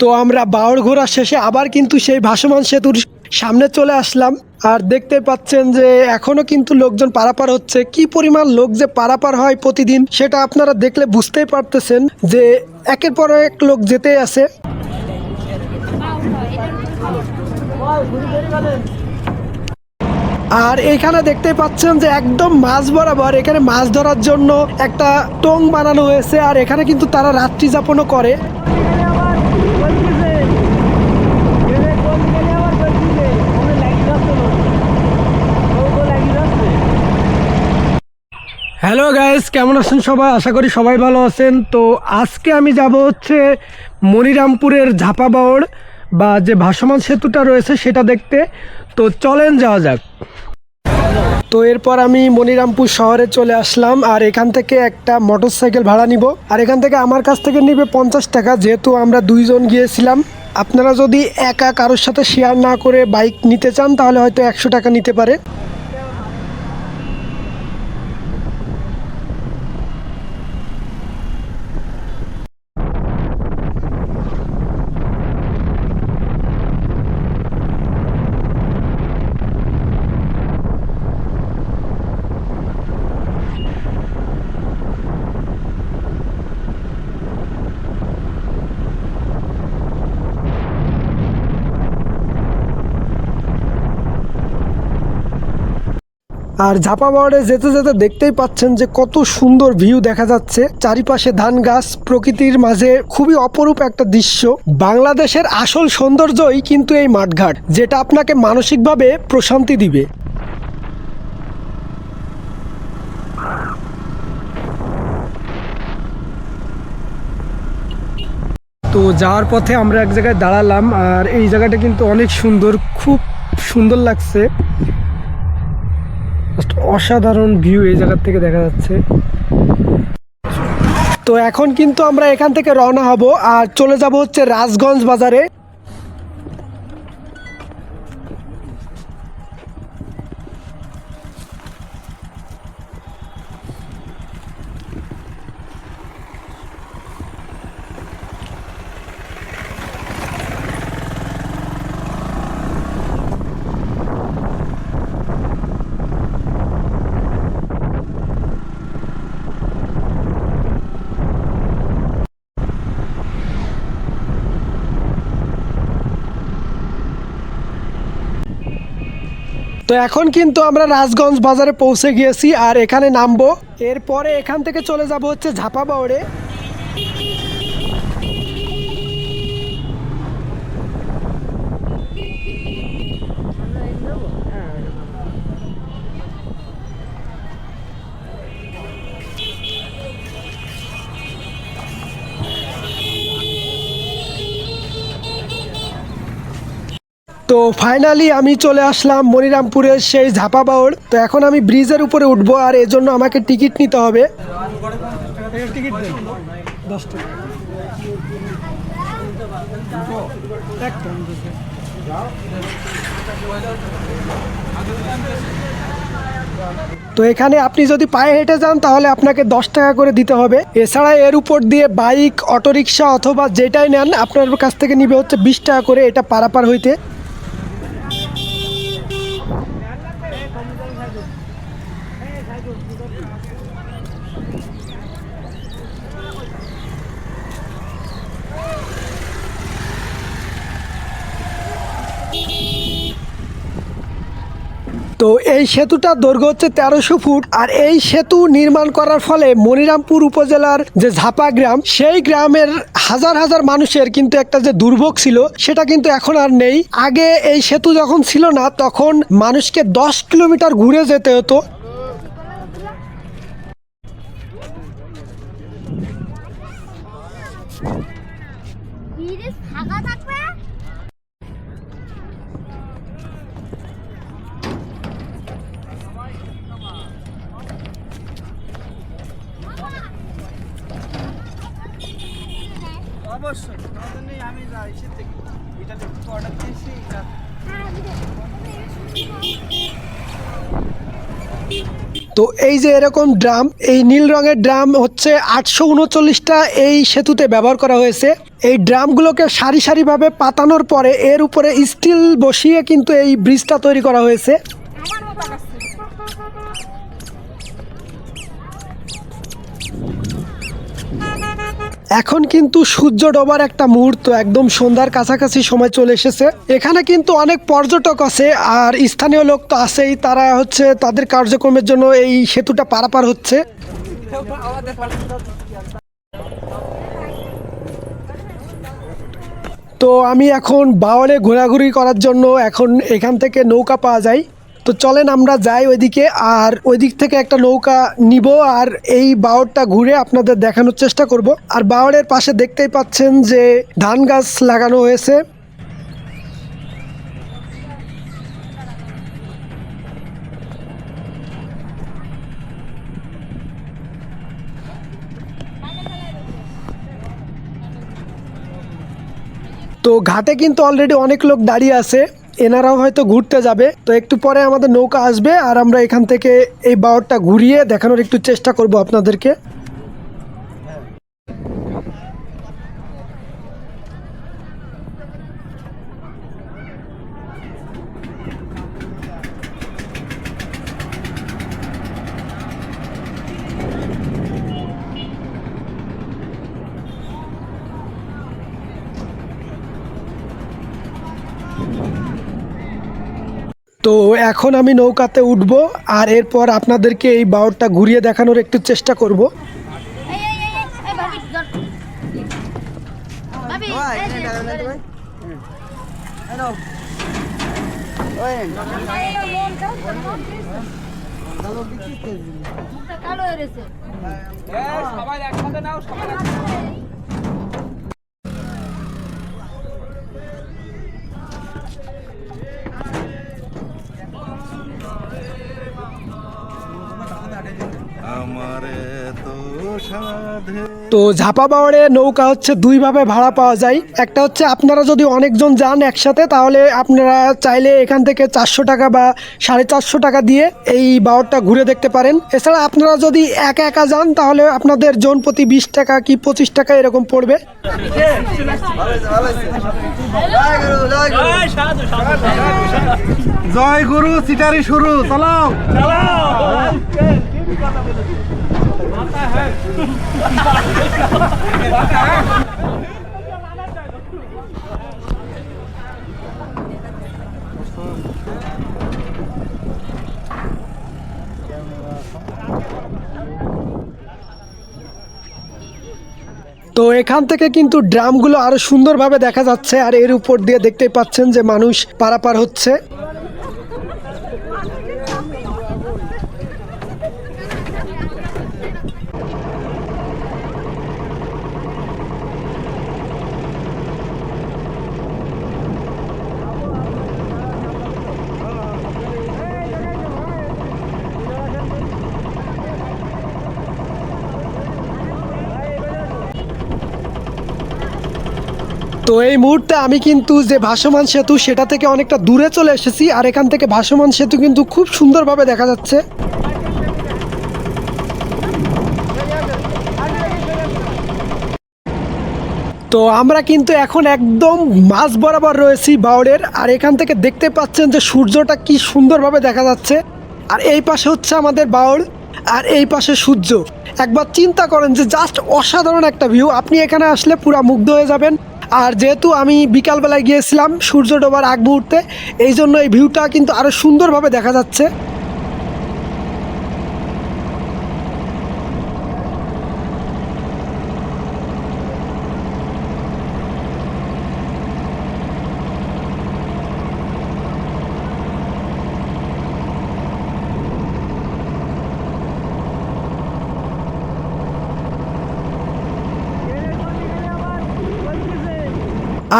তো আমরা বাউড় ঘোরা শেষে আবার কিন্তু সেই ভাসমান সেতুর সামনে চলে আসলাম। আর দেখতে পাচ্ছেন যে এখনও কিন্তু লোকজন পারাপার হচ্ছে। কি পরিমাণ লোক যে পারাপার হয় প্রতিদিন সেটা আপনারা দেখলে বুঝতেই পারতেছেন যে একের পর এক লোক যেতেই আছে। আর এখানে দেখতে পাচ্ছেন যে একদম মাছ বরাবর এখানে মাছ ধরার জন্য একটা টং বানানো হয়েছে। আর এখানে কিন্তু তারা রাত্রি যাপনও করে। হ্যালো গাইস কেমন আছেন সবাই? আশা করি সবাই ভালো আছেন। তো আজকে আমি যাব হচ্ছে মনিরামপুরের ঝাপাবাওড় বা যে ভাসমান সেতুটা রয়েছে সেটা দেখতে। তো চলেন যাওয়া যাক। তো এরপর আমি মনিরামপুর শহরে চলে আসলাম আর এখান থেকে একটা মোটর সাইকেল ভাড়া নিব। আর এখান থেকে আমার কাছ থেকে নিবে পঞ্চাশ টাকা, যেহেতু আমরা দুইজন গিয়েছিলাম। আপনারা যদি একা কারোর সাথে শেয়ার না করে বাইক নিতে চান, তাহলে হয়তো একশো টাকা নিতে পারে। আর ঝাপা বাওয়ারে যেতে যেতে দেখতেই পাচ্ছেন যে কত সুন্দর ভিউ দেখা যাচ্ছে। চারিপাশে ধান গাছ প্রকৃতির মাঝে খুবই অপরূপ একটা দৃশ্য। বাংলাদেশের আসল সৌন্দর্যই কিন্তু এই মাঠঘাট, যেটা আপনাকে মানসিকভাবে প্রশান্তি দিবে। তো যাওয়ার পথে আমরা এক জায়গায় দাঁড়ালাম, আর এই জায়গাটা কিন্তু অনেক সুন্দর, খুব সুন্দর লাগছে। Just অসাধারণ ভিউ এই জায়গার থেকে দেখা যাচ্ছে। তো এখন কিন্তু আমরা এখান থেকে রওনা হব আর চলে যাব হচ্ছে রাজগঞ্জ বাজারে। তো এখন কিন্তু আমরা রাজগঞ্জ বাজারে পৌঁছে গিয়েছি আর এখানে নামবো। এরপরে এখান থেকে চলে যাব হচ্ছে ঝাপা বাউড়ে তো ফাইনালি আমি চলে আসলাম মনিরামপুরের সেই ঝাপা বাউড়। তো এখন আমি ব্রিজের উপরে উঠবো আর এর জন্য আমাকে টিকিট নিতে হবে। তো এখানে আপনি যদি পায়ে হেঁটে যান, তাহলে আপনাকে দশ টাকা করে দিতে হবে। এছাড়া এর উপর দিয়ে বাইক, অটোরিকশা অথবা যেটাই নেন, আপনার কাছ থেকে নিবে হচ্ছে বিশ টাকা করে এটা পারাপার হইতে। তো এই সেতুটার দৈর্ঘ্য হচ্ছে তেরোশো ফুট আর এই সেতু নির্মাণ করার ফলে মনিরামপুর উপজেলার যে ঝাপা গ্রাম, সেই গ্রামের হাজার হাজার মানুষের কিন্তু একটা যে দুর্ভোগ ছিল, সেটা কিন্তু এখন আর নেই। আগে এই সেতু যখন ছিল না, তখন মানুষকে দশ কিলোমিটার ঘুরে যেতে হতো। থাকবে? অবশ্যই আমাদের নেই আমি যাই সে থেকে এটা একটু অর্ডার দিয়েছি এটা তো এই যে এরকম ড্রাম এই নীল রঙের ড্রাম হচ্ছে আটশো উনচল্লিশটা এই সেতুতে ব্যবহার করা হয়েছে। এই ড্রামগুলোকে সারি সারিভাবে পাতানোর পরে এর উপরে স্টিল বসিয়ে কিন্তু এই ব্রিজটা তৈরি করা হয়েছে। এখন কিন্তু সূর্য ডোবার একটা মুহূর্ত, একদম সন্ধ্যার কাছাকাছি সময় চলে এসেছে। এখানে কিন্তু অনেক পর্যটক আছে আর স্থানীয় লোক তো আছেই, তারা হচ্ছে তাদের কার্যক্রমের জন্য এই সেতুটা পারাপার হচ্ছে। তো আমি এখন বাওয়ালে ঘোরাঘুরি করার জন্য এখন এখান থেকে নৌকা পাওয়া যায়। তো চলেন আমরা যাই ওইদিকে, আর ওই দিক থেকে একটা নৌকা নিব, আর এই বাওরটা ঘুরে আপনাদের দেখানোর চেষ্টা করব। আর বাওরের পাশে দেখতেই পাচ্ছেন যে ধান গাছ লাগানো হয়েছে। তো ঘাটে কিন্তু অলরেডি অনেক লোক দাঁড়িয়ে আছে। এনারাও হয়তো ঘুরতে যাবে। তো একটু পরে আমাদের নৌকা আসবে আর আমরা এখান থেকে এই বাওরটা ঘুরিয়ে দেখানোর একটু চেষ্টা করব আপনাদেরকে। তো এখন আমি নৌকাতে উঠব আর এরপর আপনাদেরকে এই বাওরটা ঘুরিয়ে দেখানোর একটু চেষ্টা করব এই এই এই এই, তো সাধে। তো ঝাপা বাওয়ারে নৌকা হচ্ছে দুইভাবে ভাড়া পাওয়া যায়। একটা হচ্ছে আপনারা যদি অনেকজন যান একসাথে তাহলে আপনারা চাইলে এখান থেকে চারশো টাকা বা সাড়ে চারশো টাকা দিয়ে এই বাওয়ারটা ঘুরে দেখতে পারেন। এছাড়া আপনারা যদি একা একা যান তাহলে আপনাদের জন প্রতি বিশ টাকা কি পঁচিশ টাকা এরকম পড়বে। জয় গুরু, সিটারি শুরু চালাও। তো এখান থেকে কিন্তু ড্রামগুলো আরও সুন্দরভাবে দেখা যাচ্ছে, আর এর উপর দিয়ে দেখতেই পাচ্ছেন যে মানুষ পারাপার হচ্ছে। তো এই মুহূর্তে আমি কিন্তু যে ভাসমান সেতু, সেটা থেকে অনেকটা দূরে চলে এসেছি আর এখান থেকে ভাসমান সেতু কিন্তু খুব সুন্দরভাবে দেখা যাচ্ছে। তো আমরা কিন্তু এখন একদম মাঝ বরাবর রয়েছি বাউরের আর এখান থেকে দেখতে পাচ্ছেন যে সূর্যটা কি সুন্দরভাবে দেখা যাচ্ছে। আর এই পাশে হচ্ছে আমাদের বাউর আর এই পাশে সূর্য। একবার চিন্তা করেন যে জাস্ট অসাধারণ একটা ভিউ, আপনি এখানে আসলে পুরা মুগ্ধ হয়ে যাবেন। আর যেহেতু আমি বিকালবেলায় গিয়েছিলাম, সূর্য ডোবার আগ মুহূর্তে, এই জন্য এই ভিউটা কিন্তু আরও সুন্দরভাবে দেখা যাচ্ছে।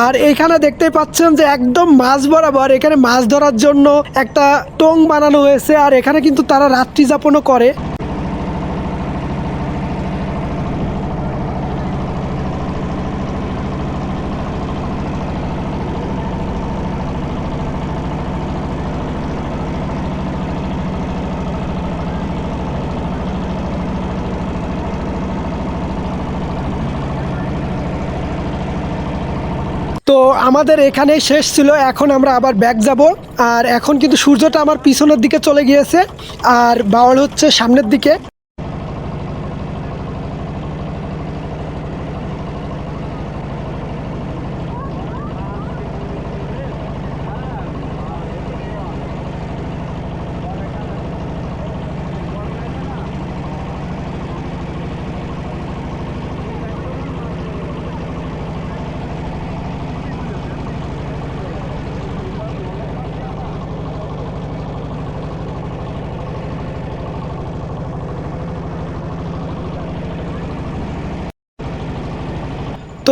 আর এখানে দেখতে পাচ্ছেন যে একদম মাছ বরাবর এখানে মাছ ধরার জন্য একটা টং বানানো হয়েছে, আর এখানে কিন্তু তারা রাত্রি যাপনও করে। আমাদের এখানে শেষ ছিল, এখন আমরা আবার ব্যাক যাব। আর এখন কিন্তু সূর্যটা আমার পিছনের দিকে চলে গিয়েছে, আর বাওয়াল হচ্ছে সামনের দিকে।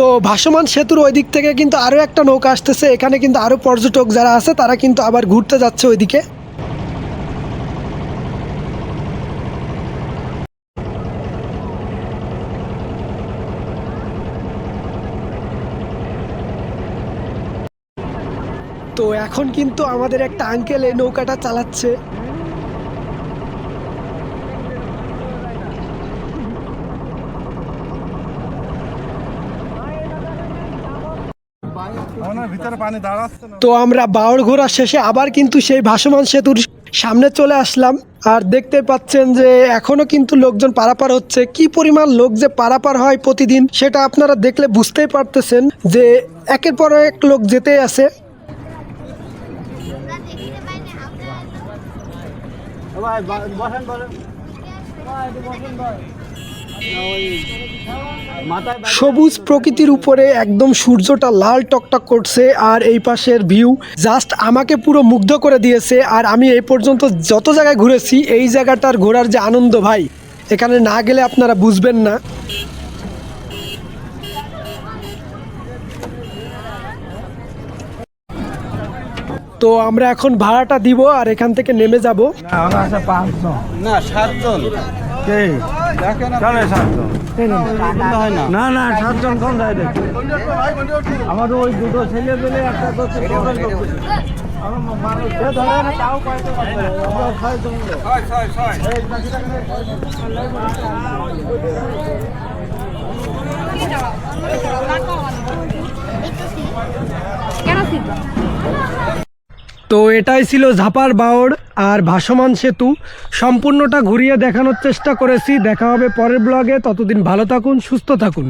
তো ভাসমান সেতুর ওই দিক থেকে কিন্তু আরও একটা নৌকা আসতেছে। এখানে কিন্তু আরও পর্যটক যারা আছে, তারা কিন্তু আবার ঘুরতে যাচ্ছে ওইদিকে। তো এখন কিন্তু আমাদের একটা আঙ্কেল এই নৌকাটা চালাচ্ছে আমার ভিতরে পানি দাঁড়াচ্ছে না তো আমরা বাউড় ঘোরা শেষে আবার কিন্তু সেই ভাসমান সেতুর সামনে চলে আসলাম। আর দেখতে পাচ্ছেন যে এখনও কিন্তু লোকজন পারাপার হচ্ছে। কি পরিমাণ লোক যে পারাপার হয় প্রতিদিন সেটা আপনারা দেখলে বুঝতেই পারতেছেন যে একের পর এক লোক যেতেই আছে। বসেন বসেন। সবুজ প্রকৃতির উপরে একদম সূর্যটা লাল টকটক করছে আর এই পাশের ভিউ জাস্ট আমাকে পুরো মুগ্ধ করে দিয়েছে আর আমি এই পর্যন্ত যত জায়গায় ঘুরেছি এই জায়গাটার ঘোরার যে আনন্দ ভাই এখানে না গেলে আপনারা বুঝবেন না। তো আমরা এখন ভাড়াটা দিব আর এখান থেকে নেমে যাব। না সাতজন। চলে সাতজন। না না, সাতজন কোন যায় আমাদের ওই দুটো ছেলে পেলে একটা তো। কেন তো এটাই ছিল ঝাপার বাওড় আর ভাসমান সেতু। সম্পূর্ণটা ঘুরিয়ে দেখানোর চেষ্টা করেছি। দেখা হবে পরের ব্লগে। ততদিন ভালো থাকুন, সুস্থ থাকুন।